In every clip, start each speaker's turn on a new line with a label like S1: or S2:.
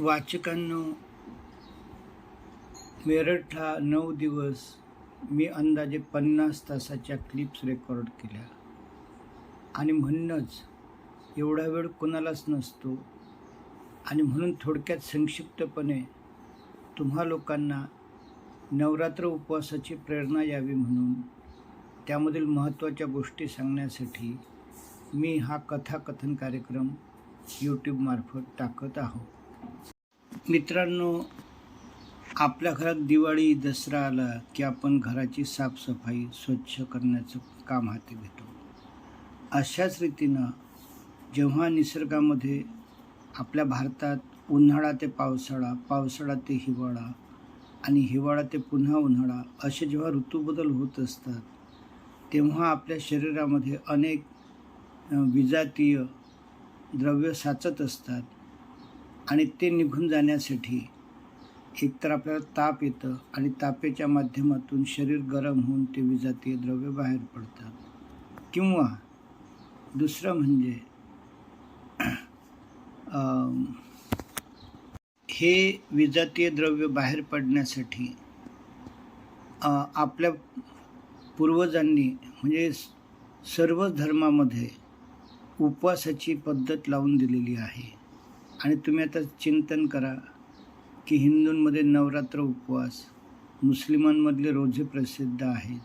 S1: वाचकांनो मेरठला नऊ दिवस मी अंदाजे पन्नास तासाच्या क्लिप्स रेकॉर्ड केल्या. आणि म्हणूनच एवढा वेळ कोणालाच नसतो. आणि म्हणून थोडक्यात संक्षिप्तपणे तुम्हा लोकांना नवरात्र उपवासाची प्रेरणा यावी म्हणून त्यामधील महत्त्वाच्या गोष्टी सांगण्यासाठी मी हा कथाकथन कार्यक्रम यूट्यूबमार्फत टाकत आहोत मित्रांनो आपल्या घरात दिवाळी दसरा आला की आपण घराची साफसफाई स्वच्छ करण्याचं काम हाती घेतो. अशाच रीतीनं जेव्हा निसर्गामध्ये आपल्या भारतात उन्हाळा ते पावसाळा पावसाळा ते हिवाळा आणि हिवाळा ते पुन्हा उन्हाळा असे जेव्हा ऋतूबदल होत असतात तेव्हा आपल्या शरीरामध्ये अनेक विजातीय द्रव्य साचत असतात. आणि ते निघून जाण्यासाठी एकतर आपल्याला ताप येतं आणि तापेच्या माध्यमातून शरीर गरम होऊन ते विजातीय द्रव्य बाहेर पडतात. किंवा दुसरं म्हणजे हे विजातीय द्रव्य बाहेर पडण्यासाठी आपल्या पूर्वजांनी म्हणजे स- धर्मामध्ये उपवासाची पद्धत लावून दिलेली आहे. आणि तुम्ही आता चिंतन करा की हिंदूंमध्ये नवरात्र उपवास मुस्लिमांमधले रोजे प्रसिद्ध आहेत.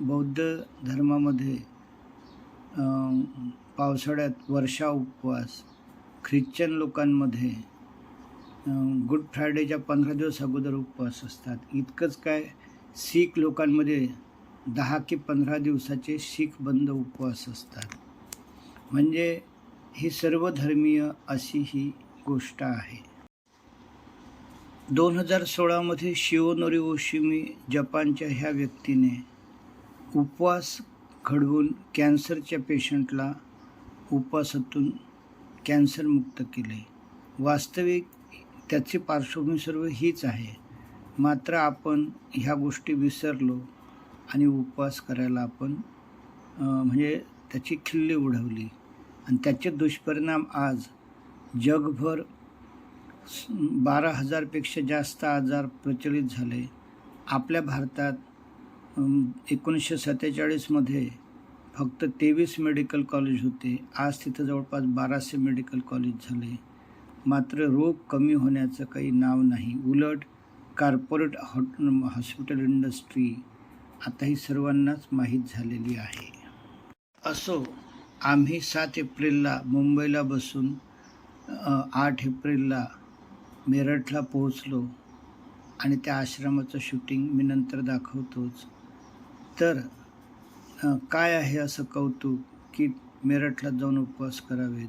S1: बौद्ध धर्मामध्ये पावसाळ्यात वर्षा उपवास ख्रिश्चन लोकांमध्ये गुड फ्रायडेच्या पंधरा दिवस अगोदर उपवास असतात. इतकंच काय शीख लोकांमध्ये दहा की पंधरा दिवसाचे शीख बंद उपवास असतात. म्हणजे ही सर्वधर्मीय अशी ही गोष्ट आहे. दोन हजार सोळामध्ये शिओनोरी ओशिमी जपानच्या ह्या व्यक्तीने उपवास घडवून कॅन्सरच्या पेशंटला उपवासातून कॅन्सरमुक्त केले. वास्तविक त्याची पार्श्वभूमी सर्व हीच आहे. मात्र आपण ह्या गोष्टी विसरलो आणि उपवास करायला आपण म्हणजे त्याची खिल्ली उडवली. आणि त्याचे दुष्परिणाम आज जगभर बारा हजारपेक्षा जास्त आजार प्रचलित झाले. आपल्या भारतात एकोणीसशे सत्तेचाळीसमध्ये फक्त तेवीस मेडिकल कॉलेज होते. आज तिथं जवळपास बाराशे मेडिकल कॉलेज झाले. मात्र रोग कमी होण्याचं काही नाव नाही. उलट कार्पोरेट हॉट हॉस्पिटल इंडस्ट्री आता ही सर्वांनाच माहीत झालेली आहे. असो आम्ही सात एप्रिलला मुंबईला बसून आठ एप्रिलला मेरठला पोहोचलो आणि त्या आश्रमाचं शूटिंग मी नंतर दाखवतोच. तर काय आहे असं कौतुक की मेरठला जाऊन उपवास करावेत?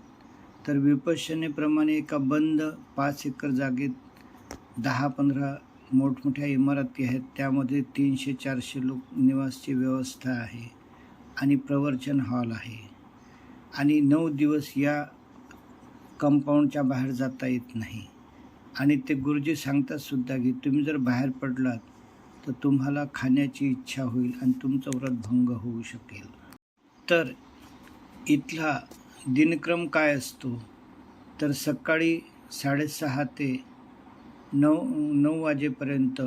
S1: तर विपश्यनेप्रमाणे एका बंद पाच एकर जागेत दहा पंधरा मोठमोठ्या इमारती आहेत. त्यामध्ये तीनशे चारशे लोक निवासची व्यवस्था आहे आणि प्रवचन हॉल आहे. आणि नऊ दिवस या कंपाऊंडच्या बाहेर जाता येत नाही. आणि ते गुरुजी सांगतात सुद्धा की तुम्ही जर बाहेर पडलात तर तुम्हाला खाण्याची इच्छा होईल आणि तुमचं व्रत भंग होऊ शकेल. तर इथला दिनक्रम काय असतो? तर सकाळी साडेसहा ते नऊ नऊ वाजेपर्यंत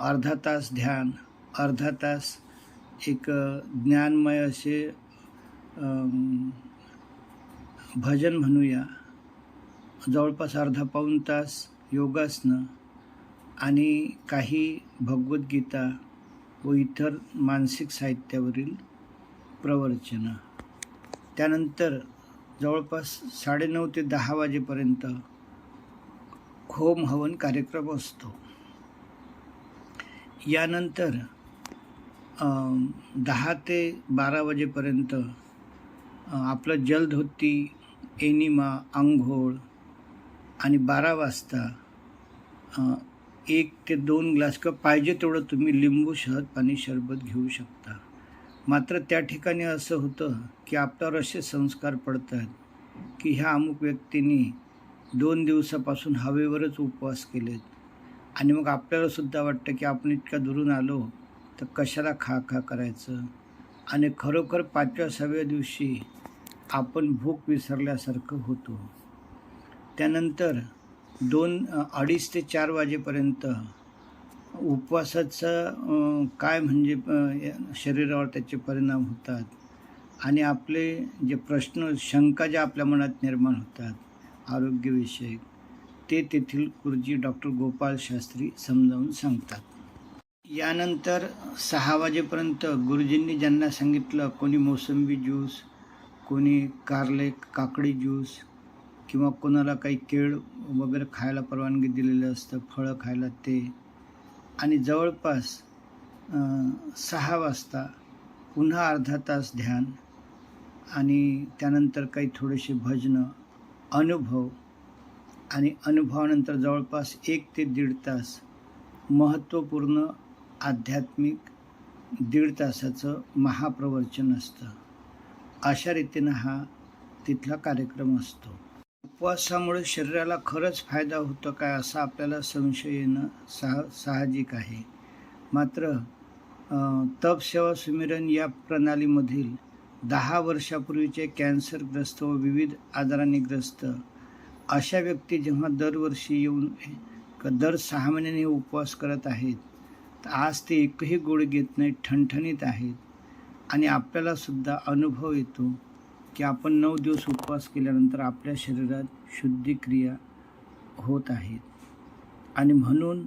S1: अर्धा तास ध्यान अर्धा तास एक ज्ञानमय असे भजन म्हणूया. जवळपास अर्धा पाऊण तास योगासनं आणि काही भगवद्गीता व इतर मानसिक साहित्यावरील प्रवचनं. त्यानंतर जवळपास साडेनऊ ते दहा वाजेपर्यंत होम हवन कार्यक्रम असतो. यानंतर दहा ते बारा वाजेपर्यंत आपलं जलधोती एनिमा आंघोळ आणि बारा वाजता एक ते दोन ग्लास किंवा पाहिजे तेवढं तुम्ही लिंबू शहद पाणी सरबत घेऊ शकता. मात्र त्या ठिकाणी असं होतं की आपल्यावर असे संस्कार पडतात की ह्या अमुक व्यक्तींनी दोन दिवसापासून हवेवरच उपवास केलेत. आणि मग आपल्यालासुद्धा वाटतं की आपण इतक्या दुरून आलो तर कशाला खा खा करायचं? आणि खरोखर पाचव्या सहाव्या दिवशी आपण भूक विसरल्यासारखं होतो. त्यानंतर दोन अडीच ते चार वाजेपर्यंत उपवासाचं काय म्हणजे शरीरावर त्याचे परिणाम होतात. आणि आपले जे प्रश्न शंका ज्या आपल्या मनात निर्माण होतात आरोग्यविषयक ते तेथील गुरुजी डॉक्टर गोपाळ शास्त्री समजावून सांगतात. यानंतर सहा वाजेपर्यंत गुरुजींनी ज्यांना सांगितलं कोणी मोसंबी ज्यूस कोणी कारले काकडी ज्यूस किंवा कोणाला काही केळ वगैरे खायला परवानगी दिलेलं असतं फळं खायला ते. आणि जवळपास सहा वाजता पुन्हा अर्धा तास ध्यान आणि त्यानंतर काही थोडेसे भजनं अनुभव आणि अनुभवानंतर जवळपास एक ते दीड तास महत्त्वपूर्ण आध्यात्मिक दीड तासाचं महाप्रवचन असतं. अशा रीतीनं हा तिथला कार्यक्रम असतो. उपवासामुळे शरीराला खरंच फायदा होतो काय असा आपल्याला संशय येणं साह साहजिक आहे. मात्र तप सेवा सुमिरन या प्रणालीमधील दहा वर्षापूर्वीचे कॅन्सरग्रस्त व विविध आजारांनी ग्रस्त अशा व्यक्ती जेव्हा दरवर्षी येऊन क- दर सहा महिन्यांनी उपवास करत आहेत तर आज ते एकही गोळी घेत नाहीत ठणठणीत आहेत. आणि आपल्याला सुद्धा अनुभव येतो की आपण नऊ दिवस उपवास केल्यानंतर आपल्या शरीरात शुद्धिक्रिया होत आहेत आणि म्हणून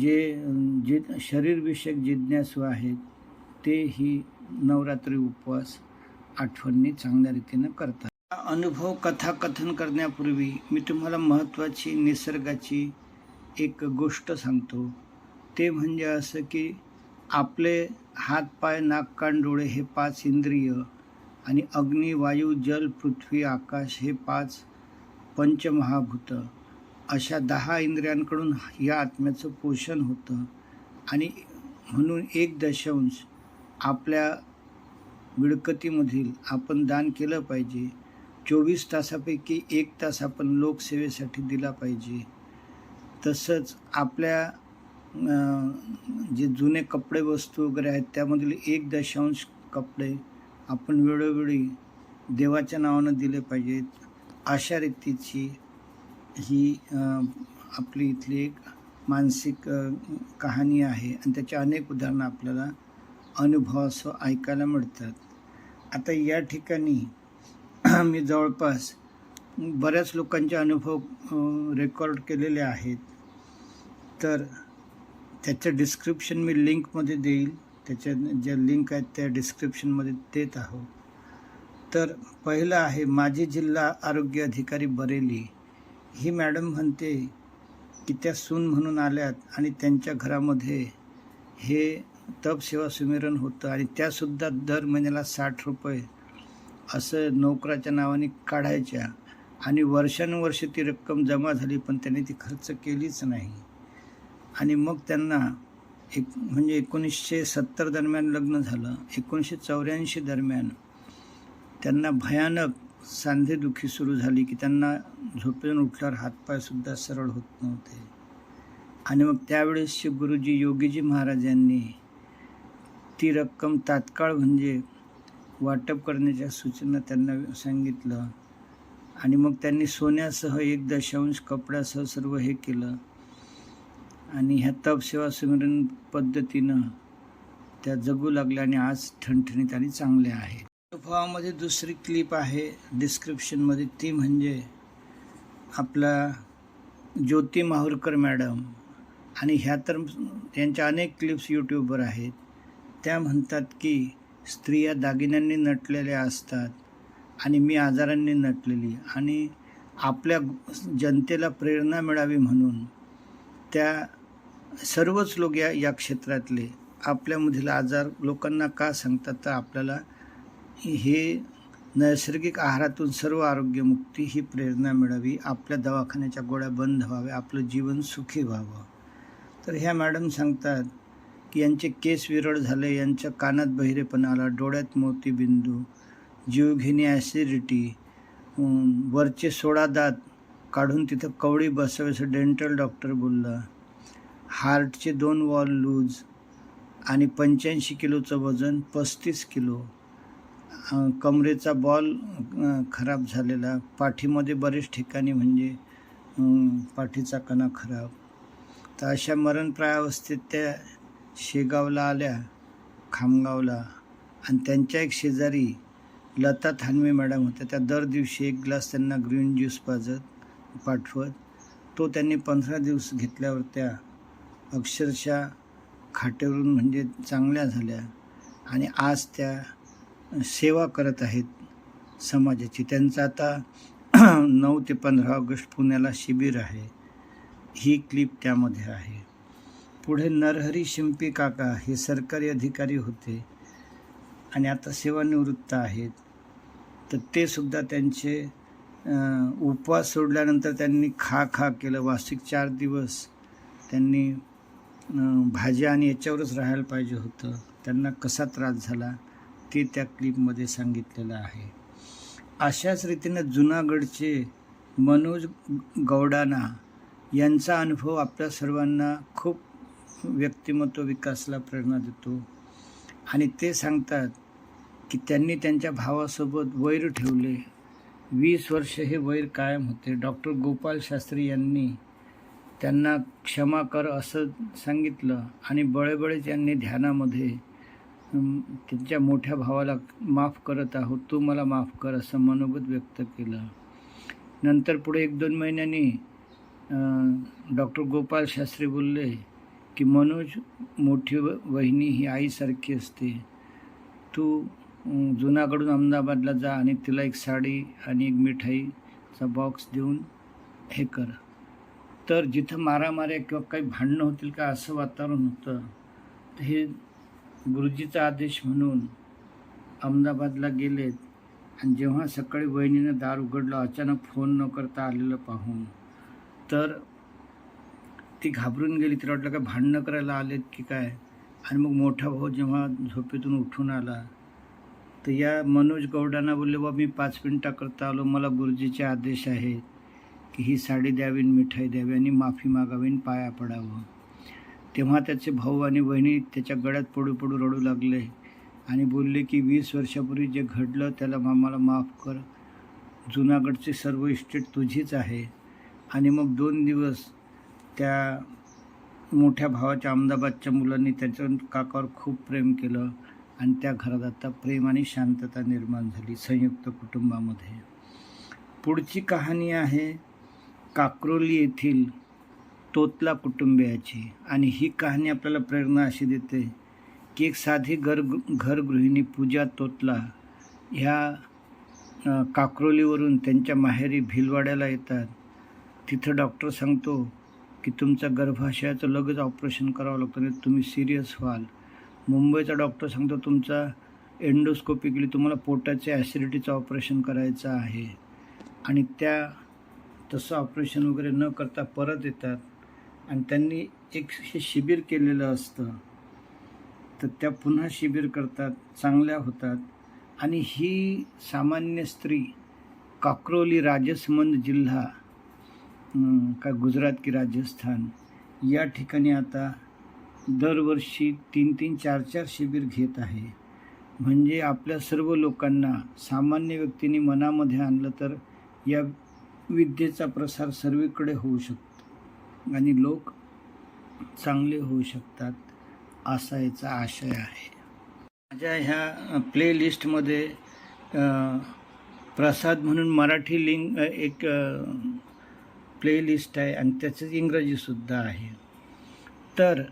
S1: जे जे शरीरविषयक जिज्ञासू आहेत ते ही नवरात्री उपवास आठवणी चांगल्या रीतीनं करतात. अनुभव कथाकथन करण्यापूर्वी मी तुम्हाला महत्त्वाची निसर्गाची एक गोष्ट सांगतो. ते म्हणजे असं की आपले हात पाय नाक कान डोळे हे पाच इंद्रिय आणि अग्नी वायू जल पृथ्वी आकाश हे पाच पंचमहाभूत. अशा दहा इंद्रियांकडून या आत्म्याचं पोषण होतं आणि म्हणून एक दशांश आपल्या मिळकतीमधील आपण दान केलं पाहिजे. चोवीस तासापैकी एक तास आपण लोकसेवेसाठी दिला पाहिजे. तसंच आपल्या जे जुने कपडे वस्तू वगैरे आहेत त्यामधील एक दशांश कपडे आपण वेळोवेळी देवाच्या नावानं दिले पाहिजेत. अशा रीतीची ही आपली इथली एक मानसिक कहाणी आहे. आणि त्याचे अनेक उदाहरणं आपल्याला अनुभवासह ऐकायला मिळतात. आता या ठिकाणी मी जवळपास बऱ्याच लोकांचे अनुभव रेकॉर्ड केलेले आहेत. तर त्याचं डिस्क्रिप्शन मी लिंकमध्ये देईल. त्याच्या ज्या लिंक आहेत त्या डिस्क्रिप्शनमध्ये देत आहोत. तर पहिलं आहे माजी जिल्हा आरोग्य अधिकारी बरेली. ही मॅडम म्हणते की त्या सून म्हणून आल्यात आणि त्यांच्या घरामध्ये हे तप सेवा सुमिरन होतं आणि त्यासुद्धा दर महिन्याला साठ रुपये असं नोकराच्या नावाने काढायच्या आणि वर्षानुवर्ष ती रक्कम जमा झाली पण त्यांनी ती खर्च केलीच नाही. आणि मग त्यांना एक म्हणजे एकोणीसशे सत्तर दरम्यान लग्न झालं. एकोणीसशे चौऱ्याऐंशी दरम्यान त्यांना भयानक सांधेदुखी सुरू झाली की त्यांना झोपेतून उठल्यावर हातपायसुद्धा सरळ होत नव्हते. आणि मग त्यावेळेसचे गुरुजी योगीजी महाराज यांनी ती रक्कम तात्काळ म्हणजे वाटप करण्याच्या सूचना त्यांना सांगितलं. आणि मग त्यांनी सोन्यासह एक दशांश कपड्यासह सर्व हे केलं. आणि ह्या तप सेवा सुमिरन पद्धतीनं त्या जगू लागल्या आणि आज ठणठणीत आणि चांगल्या आहेत. अनुभवामध्ये दुसरी क्लिप आहे. डिस्क्रिप्शनमध्ये ती म्हणजे आपला ज्योती माहुरकर मॅडम आणि ह्या तर त्यांच्या अनेक क्लिप्स यूट्यूबवर आहेत. त्या म्हणतात की स्त्रिया दागिन्यांनी नटलेल्या असतात आणि मी आजारांनी नटलेली आणि आपल्या जनतेला प्रेरणा मिळावी म्हणून त्या सर्वच लोक या या क्षेत्रातले आपल्यामधील आजार लोकांना का सांगतात? तर आपल्याला हे नैसर्गिक आहारातून सर्व आरोग्यमुक्ती ही प्रेरणा मिळावी आपल्या दवाखान्याच्या गोळ्या बंद व्हाव्या आपलं जीवन सुखी व्हावं. तर ह्या मॅडम सांगतात की यांचे केस विरळ झाले यांच्या कानात बहिरेपणा आला डोळ्यात मोतीबिंदू जीवघेणी ॲसिडिटी वरचे सोळा दात काढून तिथं कवळी बसवायचं डेंटल डॉक्टर बोलला. हार्टचे दोन वॉल लूज आणि पंच्याऐंशी किलोचं वजन पस्तीस किलो. कमरेचा बॉल खराब झालेला. पाठीमध्ये बरेच ठिकाणी म्हणजे पाठीचा कणा खराब. तर अशा मरणप्रायावस्थेत त्या शेगावला आल्या खामगावला. आणि त्यांच्या एक शेजारी लता थानवे मॅडम होत्या. त्या दर दिवशी एक ग्लास त्यांना ग्रीन ज्यूस पाजत पाठवत. तो त्यांनी पंधरा दिवस घेतल्यावर त्या अक्षरशः खाटेवरून म्हणजे चांगल्या झाल्या आणि आज त्या सेवा करत आहेत समाजाची. त्यांचं आता नऊ ते पंधरा ऑगस्ट पुण्याला शिबिर आहे. ही क्लिप त्यामध्ये आहे. पुढे नरहरी शिंपी काका हे सरकारी अधिकारी होते आणि आता सेवानिवृत्त आहेत. तर ते सुद्धा त्यांचे उपवास सोडल्यानंतर त्यांनी खा खा केलं. वार्षिक चार दिवस त्यांनी भाज्या आणि याच्यावरच राहायला पाहिजे होतं. त्यांना कसा त्रास झाला ते त्या क्लिपमध्ये सांगितलेलं आहे. अशाच रीतीनं जुनागडचे मनोज गौडाना यांचा अनुभव आपल्या सर्वांना खूप व्यक्तिमत्व विकासला प्रेरणा देतो. आणि ते सांगतात की त्यांनी त्यांच्या भावासोबत वैर ठेवले. वीस वर्ष हे वैर कायम होते. डॉक्टर गोपाल शास्त्री यांनी त्यांना क्षमा कर असं सांगितलं आणि बळेबळे त्यांनी ध्यानामध्ये त्यांच्या मोठ्या भावाला माफ करत आहोत तू मला माफ कर असं मनोगत व्यक्त केलं. नंतर पुढे एक दोन महिन्यांनी डॉक्टर गोपाल शास्त्री बोलले की मनोज मोठी व- वहिनी ही आईसारखी असते. तू जुनाकडून अहमदाबादला जा आणि तिला एक साडी आणि एक मिठाईचा बॉक्स देऊन हे कर. तर जिथं मारामाऱ्या किंवा काही भांडणं होतील का असं वातावरण होतं तर हे गुरुजीचा आदेश म्हणून अहमदाबादला गेलेत. आणि जेव्हा सकाळी वहिनीनं दार उघडलं अचानक फोन न करता आलेलं पाहून तर ती घाबरून गेली. तिला वाटलं काय भांडणं करायला आलेत की काय? आणि मग मोठा भाऊ जेव्हा झोपेतून उठून आला तर या मनोज गौडांना बोलले बा मी पाच मिनटाकरता आलो. मला गुरुजीचे आदेश आहेत. की ही साडी द्यावी आणि मिठाई द्यावी आणि माफी मागावी पाया पडावं. तेव्हा त्याचे भाऊ आणि बहिणी त्याच्या गळ्यात पडू पडू रडू लागले आणि बोलले की वीस वर्षापूर्वी जे घडलं त्याला मामाला माफ कर. जुनागडची सर्व इस्टेट तुझीच आहे. आणि मग दोन दिवस त्या मोठ्या भावाच्या अहमदाबादच्या मुलांनी त्याच्या काकावर खूप प्रेम केलं आणि त्या घरात आता प्रेम आणि शांतता निर्माण झाली संयुक्त कुटुंबामध्ये. पुढची कहाणी आहे काक्रोली येथील तोतला कुटुंबियाची. आणि ही कहाणी आपल्याला प्रेरणा अशी देते की एक साधी घर घरगृहिणी पूजा तोतला ह्या काक्रोलीवरून त्यांच्या माहेरी भिलवाड्याला येतात. तिथं डॉक्टर सांगतो की तुमचं गर्भाशयाचं लगेच ऑपरेशन करावं लागतं आणि तुम्ही सिरियस व्हाल. मुंबईचा डॉक्टर सांगतो तुमचा एंडोस्कोपिकली तुम्हाला पोटाचे ॲसिडिटीचं ऑपरेशन करायचं आहे. आणि त्या तसं ऑपरेशन वगैरे न करता परत येतात. आणि त्यांनी एक हे शिबिर केलेलं असतं. तर त्या पुन्हा शिबिर करतात चांगल्या होतात. आणि ही सामान्य स्त्री काक्रोली राजसमंद जिल्हा का गुजरात की राजस्थान या ठिकाणी आता दरवर्षी तीन तीन चार चार शिबिर घेत आहे. म्हणजे आपल्या सर्व लोकांना सामान्य व्यक्तीने मनामध्ये आणलं तर या विद्येचा प्रसार सर्वीकडे होऊ शकतो आणि लोक चांगले होऊ शकतात असा याचा आशय आहे. माझ्या ह्या प्लेलिस्टमध्ये प्रसाद म्हणून मराठी लिंग एक प्लेलिस्ट आहे आणि त्याचं इंग्रजीसुद्धा आहे. तर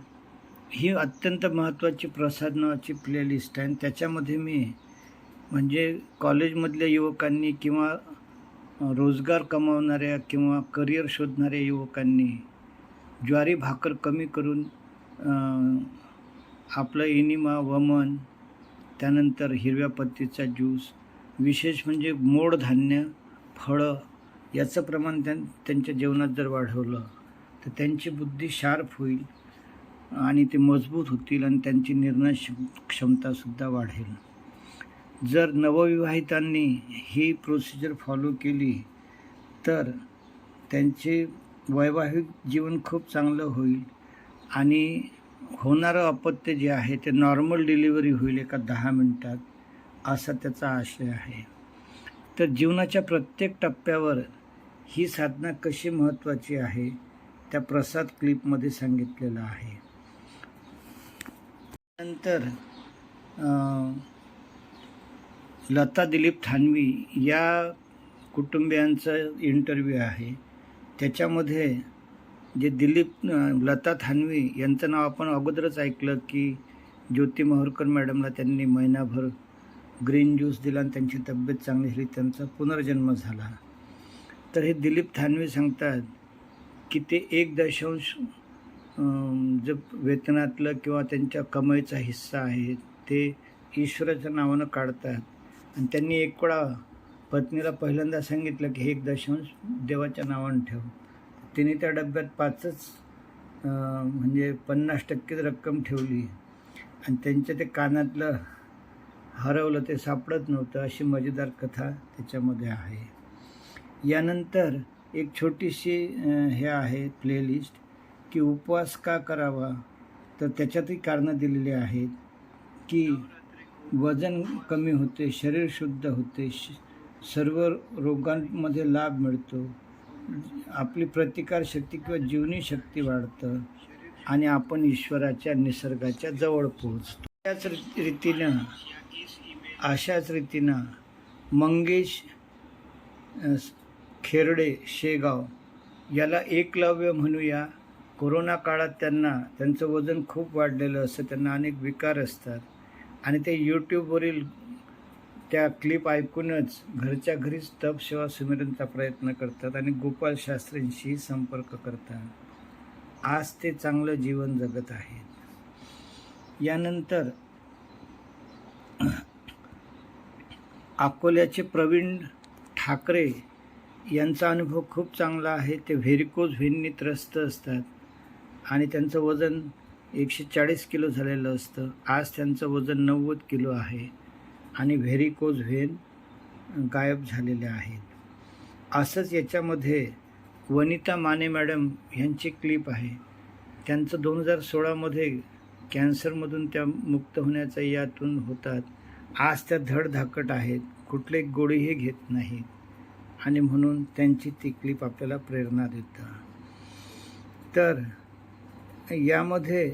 S1: ही अत्यंत महत्त्वाची प्रसाद नावाची प्लेलिस्ट आहे आणि त्याच्यामध्ये मी म्हणजे कॉलेजमधल्या युवकांनी किंवा रोजगार कमावणाऱ्या किंवा करिअर शोधणाऱ्या युवकांनी ज्वारी भाकर कमी करून आपलं इनिमा वमन त्यानंतर हिरव्या पत्तीचा ज्यूस विशेष म्हणजे मोड धान्य फळं याचं प्रमाण त्यां त्यांच्या जेवणात जर वाढवलं तर त्यांची बुद्धी शार्प होईल आणि ते मजबूत होतील आणि त्यांची निर्णय क्षमतासुद्धा वाढेल. जर नवविवाहितांनी ही प्रोसिजर फॉलो केली तर त्यांचे वैवाहिक जीवन खूप चांगलं होईल. आणि होणारं अपत्य जे आहे ते नॉर्मल डिलिव्हरी होईल एका दहा मिनटात असा त्याचा आशय आहे. तर जीवनाच्या प्रत्येक टप्प्यावर ही साधना कशी महत्त्वाची आहे त्या प्रसाद क्लिपमध्ये सांगितलेलं आहे. नंतर लता दिलीप थानवी या कुटुंबियांचा इंटरव्ह्यू आहे. त्याच्यामध्ये जे दिलीप लता थानवी यांचं नाव आपण अगोदरच ऐकलं की ज्योती मोहरकर मॅडमला त्यांनी महिनाभर ग्रीन ज्यूस दिला आणि त्यांची तब्येत चांगली झाली त्यांचा पुनर्जन्म झाला. तर हे दिलीप थानवी सांगतात की ते एक दशांश जे वेतनातलं किंवा त्यांच्या कमाईचा हिस्सा आहे ते ईश्वराच्या नावानं काढतात. आणि त्यांनी एक कोळा पत्नीला पहिल्यांदा सांगितलं की हे एक दशांश देवाच्या नावानं ठेव. तिने त्या डब्यात पाचच म्हणजे पन्नास टक्केच रक्कम ठेवली. आणि त्यांच्या ते कानातलं हरवलं ते सापडत नव्हतं अशी मजेदार कथा त्याच्यामध्ये आहे. यानंतर एक छोटीशी हे आहे प्लेलिस्ट की उपवास का करावा? तर त्याच्यातही कारणं दिलेली आहेत की वजन कमी होते शरीर शुद्ध होते श सर्व रोगांमध्ये लाभ मिळतो. आपली प्रतिकारशक्ती किंवा जीवनी शक्ती वाढतं आणि आपण ईश्वराच्या निसर्गाच्या जवळ पोहोचतो. त्याच रीतीनं अशाच रीतीनं मंगेश खेरडे शेगाव याला एकलव्य म्हणूया. कोरोना काळात त्यांना त्यांचं वजन खूप वाढलेलं असतं त्यांना अनेक विकार असतात. आणि ते यूट्यूबवरील त्या क्लिप ऐकूनच घरच्या घरीच तप सेवा सुमिरनचा प्रयत्न करतात आणि गोपाल शास्त्रींशी संपर्क करतात. आज ते चांगलं जीवन जगत आहेत. यानंतर अकोल्याचे प्रवीण ठाकरे यांचा अनुभव खूप चांगला आहे. ते व्हेरिकोज व्हेननी त्रस्त असतात आणि त्यांचं वजन एकशे चाळीस किलो झालेलं असतं. आज त्यांचं वजन नव्वद किलो आहे आणि व्हेरिकोज व्हेन गायब झालेल्या आहेत. असंच याच्यामध्ये वनिता माने मॅडम यांची क्लिप आहे. त्यांचं दोन हजार सोळामध्ये कॅन्सरमधून त्या मुक्त होण्याचा यातून होतात. आज त्या धडधाकट आहेत. कुठले गोळीही घेत नाहीत. आणि म्हणून त्यांची ती क्लिप आपल्याला प्रेरणा देतं तर यामध्ये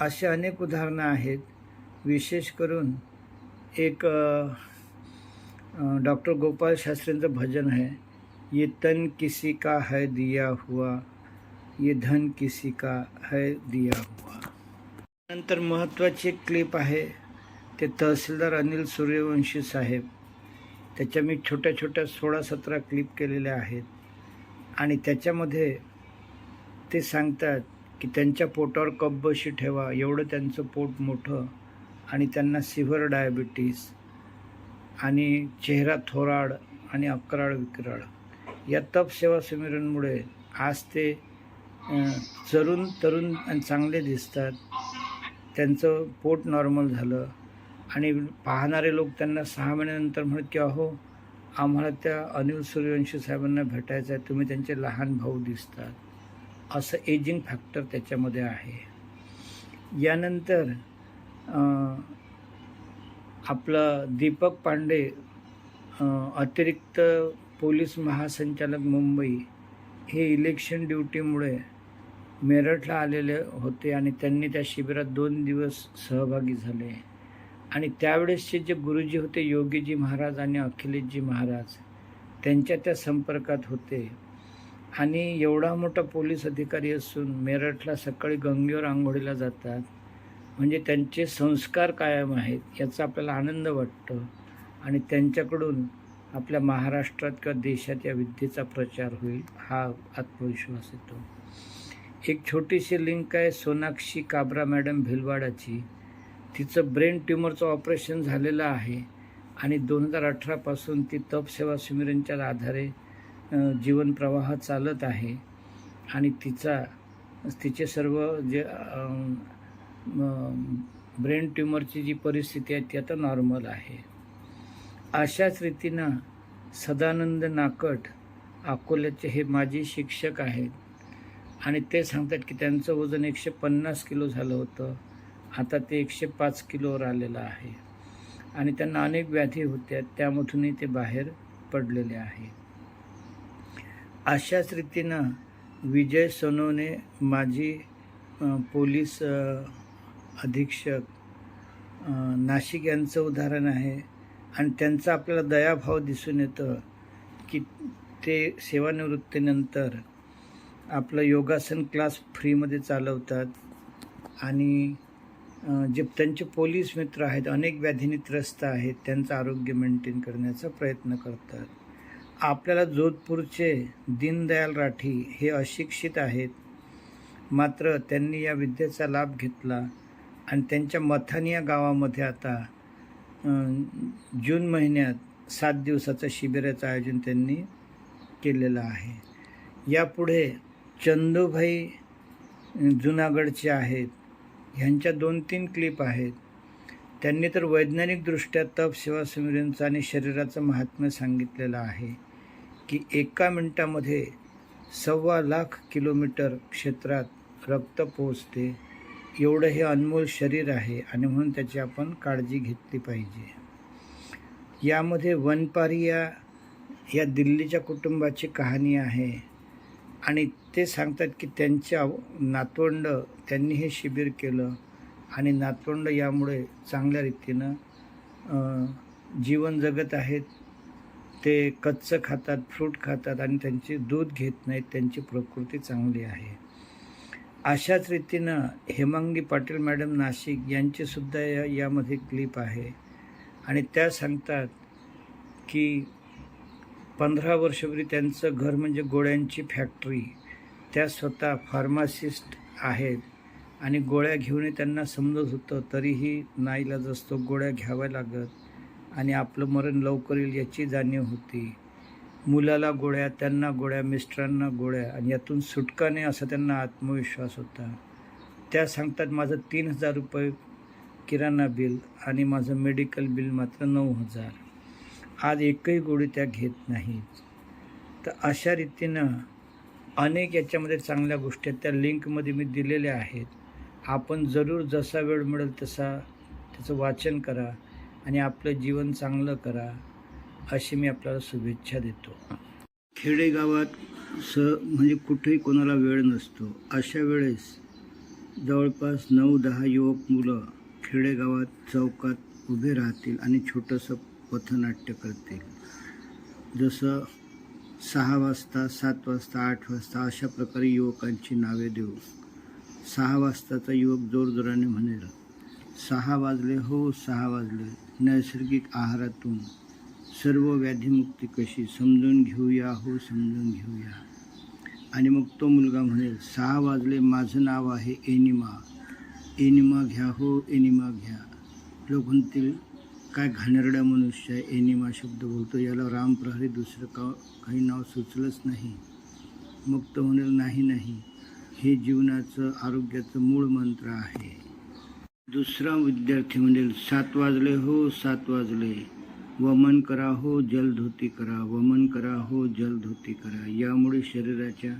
S1: असे अनेक उदाहरणं आहेत. विशेष करून एक डॉक्टर गोपाल शास्त्रींचं भजन आहे. ये तन किसी का है दिया हुआ ये धन किसी का है दिया हुआ. नंतर महत्त्वाची एक क्लिप आहे. ते तहसीलदार अनिल सूर्यवंशी साहेब. त्याच्या मी छोट्या छोट्या सोळा सतरा क्लिप केलेल्या आहेत. आणि त्याच्यामध्ये ते सांगतात की त्यांच्या पोटावर कब्बशी ठेवा एवढं त्यांचं पोट मोठं आणि त्यांना सिव्हर डायबिटीस आणि चेहरा थोराड आणि अकराळ विकराळ. या तप सेवा आज ते तरुण तरुण आणि चांगले दिसतात. त्यांचं पोट नॉर्मल झालं आणि पाहणारे लोक त्यांना सहा महिन्यानंतर म्हणत की अहो आम्हाला त्या अनिल सूर्यवंशी साहेबांना भेटायचं आहे तुम्ही त्यांचे लहान भाऊ दिसतात. असं एजिंग फॅक्टर त्याच्यामध्ये आहे. यानंतर आपलं दीपक पांडे अतिरिक्त पोलीस महासंचालक मुंबई हे इलेक्शन ड्युटीमुळे मेरठला आलेले होते आणि त्यांनी त्या शिबिरात दोन दिवस सहभागी झाले. आणि त्यावेळेसचे जे गुरुजी होते योगीजी महाराज आणि अखिलेशजी महाराज त्यांच्या त्या संपर्कात होते. आणि एवढा मोठा पोलीस अधिकारी असून मेरठला सकाळी गंगेवर आंघोळीला जातात. म्हणजे त्यांचे संस्कार कायम आहेत याचा आपल्याला आनंद वाटतो. आणि त्यांच्याकडून आपल्या महाराष्ट्रात किंवा देशात या विद्येचा प्रचार होईल हा आत्मविश्वास येतो. एक छोटीशी लिंक आहे सोनाक्षी काबरा मॅडम भिलवाडाची. तिचं ब्रेन ट्युमरचं ऑपरेशन झालेलं आहे आणि दोन हजार अठरापासून ती तपसेवा सुमिरनच्या आधारे जीवनप्रवाह चालत आहे आणि तिचा तिचे सर्व जे ब्रेन ट्युमरची जी परिस्थिती आहे ती आता नॉर्मल आहे. अशाच रीतीनं सदानंद नाकट अकोल्याचे हे माजी शिक्षक आहेत आणि ते सांगतात की त्यांचं वजन एकशे पन्नास किलो झालं होतं. आता ते एकशे पाच किलोवर आलेलं आहे. आणि त्यांना अनेक व्याधी होत्या त्यामधूनही ते बाहेर पडलेले आहे अशाच रीतीनं विजय सोनवणे माजी पोलीस अधीक्षक नाशिक यांचं उदाहरण आहे. आणि त्यांचा आपल्याला दयाभाव दिसून येतं की ते सेवानिवृत्तीनंतर आपलं योगासन क्लास फ्रीमध्ये चालवतात. आणि जे त्यांचे पोलीस मित्र आहेत अनेक व्याधीने त्रस्त आहेत त्यांचं आरोग्य मेंटेन करण्याचा प्रयत्न करतात. आपल्याला जोधपूरचे दीनदयाल राठी हे अशिक्षित आहेत. मात्र त्यांनी या विद्येचा लाभ घेतला आणि त्यांच्या मथानी या गावामध्ये आता जून महिन्यात सात दिवसाचं शिबिराचं आयोजन त्यांनी केलेलं आहे. यापुढे चंदूभाई जुनागडचे आहेत. ह्यांच्या दोन तीन क्लिप आहेत. त्यांनी तर वैज्ञानिकदृष्ट्या तप सेवा सुमिरांचं आणि शरीराचं महात्म्य सांगितलेलं आहे. की एका मिनटामध्ये सव्वा लाख किलोमीटर क्षेत्रात रक्त पोचते एवढं हे अनमोल शरीर आहे आणि म्हणून त्याची आपण काळजी घेतली पाहिजे. यामध्ये वनपारिया या दिल्लीच्या कुटुंबाची कहाणी आहे. आणि ते सांगतात की त्यांच्या नातवंड त्यांनी हे शिबिर केलं. आणि नातवंड यामुळे चांगल्या रीतीनं जीवन जगत आहेत. ते कच्चं खातात फ्रूट खातात आणि त्यांचे दूध घेत नाहीत त्यांची प्रकृती चांगली आहे. अशाच रीतीनं हेमांगी पाटील मॅडम नाशिक यांचीसुद्धा या यामध्ये क्लिप आहे. आणि त्या सांगतात की पंधरा वर्षभरी त्यांचं घर म्हणजे गोळ्यांची फॅक्टरी. त्या स्वतः फार्मासिस्ट आहेत आणि गोळ्या घेऊनही त्यांना समजत होतं तरीही नाईलाज असतो गोळ्या घ्याव्या लागत. आणि आपलं मरण लवकर येईल याची जाणीव होती. मुलाला गोळ्या त्यांना गोळ्या मिस्टरांना गोळ्या आणि यातून सुटका नाही असा त्यांना आत्मविश्वास होता. त्या सांगतात माझं तीन हजार रुपये किराणा बिल आणि माझं मेडिकल बिल मात्र नऊ हजार. आज एकही गोळी त्या घेत नाहीत. तर अशा रीतीनं अनेक याच्यामध्ये चांगल्या गोष्टी आहेत. त्या लिंकमध्ये मी दिलेल्या आहेत. आपण जरूर जसा वेळ मिळेल तसा त्याचं वाचन करा. आणि आपलं जीवन चांगलं करा अशी मी आपल्याला शुभेच्छा देतो. खेडेगावात स म्हणजे कुठेही कोणाला वेळ नसतो. अशा वेळेस जवळपास नऊ दहा युवक मुलं खेडेगावात चौकात उभे राहतील आणि छोटंसं पथनाट्य करतील. जसं सहा वाजता सात वाजता आठ वाजता अशा प्रकारे युवकांची नावे देऊ. सहा वाजताचा युवक जोरजोराने म्हणेल सहा वाजले हो सहा वाजले. नैसर्गिक आहारातून सर्व व्याधीमुक्ती कशी समजून घेऊया? हो समजून घेऊया. आणि मग तो मुलगा म्हणेल सहा वाजले माझं नाव आहे एनिमा. एनिमा घ्या हो एनिमा घ्या. लोक म्हणतील काय घाणेरडा मनुष्य आहे एनिमा शब्द बोलतो. याला रामप्रहरी दुसरं का काही नाव सुचलंच नाही. मग तो म्हणेल नाही नाही. हे जीवनाचं आरोग्याचं मूळ मंत्र आहे. दुसरा विद्यार्थी म्हणेल सात वाजले हो सात वाजले. वमन करा हो जलधोती करा. वमन करा हो जलधोती करा. यामुळे शरीराच्या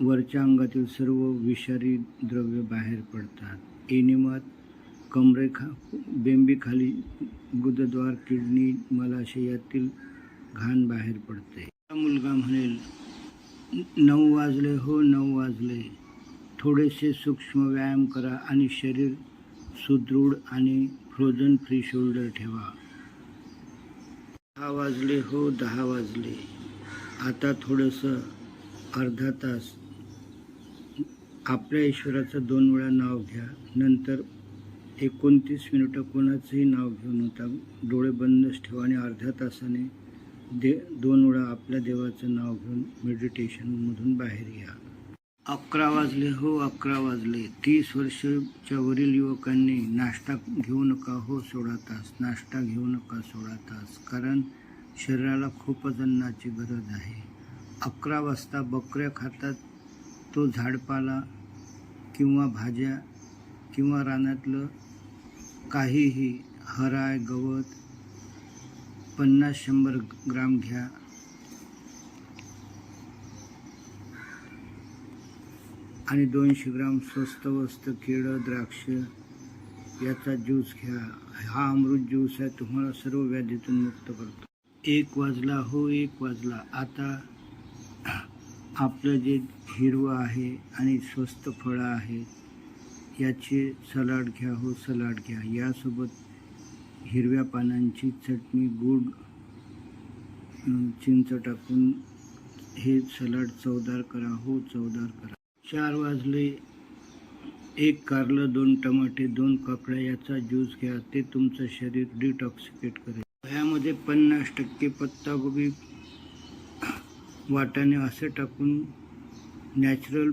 S1: वरच्या अंगातील सर्व विषारी द्रव्य बाहेर पडतात. एनिमात कमरेखा बेंबीखाली गुदद्वार किडनी मलाशयातील घाण बाहेर पडते. मुलगा म्हणेल नऊ वाजले हो नऊ वाजले. थोडेसे सूक्ष्म व्यायाम करा आणि शरीर सुदृढ आणि फ्रोझन फ्री शोल्डर ठेवा. दहा वाजले हो दहा वाजले. आता थोडंसं अर्धा तास. आपल्या ईश्वराचं दोन वेळा नाव घ्या. नंतर एकोणतीस मिनिटं कोणाचंही नाव घेऊ नका डोळे बंदच ठेवा आणि अर्ध्या तासाने दे दोन वेळा आपल्या देवाचं नाव घेऊन मेडिटेशनमधून बाहेर या. अकरा वाजले हो अकरा वाजले. तीस वर्षाच्या वरील युवकांनी नाश्ता घेऊ नका हो सोळा तास. नाश्ता घेऊ नका सोळा तास. कारण शरीराला खूपच अन्नाची गरज आहे. अकरा वाजता बकऱ्या खातात तो झाडपाला किंवा भाज्या किंवा रानातलं काहीही हराय गवत पन्नास शंभर ग्राम घ्या. आणि दोनशे ग्राम स्वस्त वस्त केळं द्राक्ष याचा ज्यूस घ्या. हा अमृत ज्यूस आहे तुम्हाला सर्व व्याधीतून मुक्त करतो. एक वाजला हो एक वाजला. आता आपलं जे हिरवं आहे आणि स्वस्त फळं आहेत याचे सलाड घ्या हो सलाड घ्या. यासोबत हिरव्या पानांची चटणी गूळ चिंच टाकून हे सलाड चवदार करा हो चवदार करा. चार वाजले. एक कारलं दोन टमाटे दोन काकड्या याचा ज्यूस घ्या. ते तुमचं शरीर डिटॉक्सिकेट करेल. ह्यामध्ये पन्नास टक्के पत्ताकोबी वाटाणे असं टाकून नॅचरल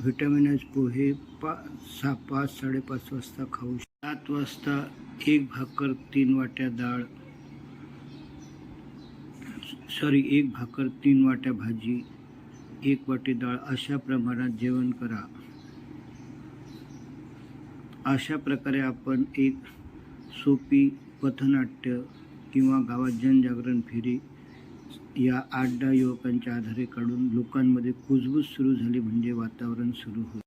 S1: व्हिटॅमिनस पोहे पा सहा पाच साडेपाच वाजता खाऊ सात वाजता एक भाकर तीन वाट्या डाळ सॉरी एक भाकर तीन वाट्या भाजी एक वाटी डाळ अशा प्रमाणात जेवण करा. अशा प्रकारे आपण एक सोपी पथनाट्य किंवा गावात जनजागरण फेरी या आठ दहा युवकांच्या आधारे काढून लोकांमध्ये कुजबूज सुरू झाली म्हणजे वातावरण सुरू होईल.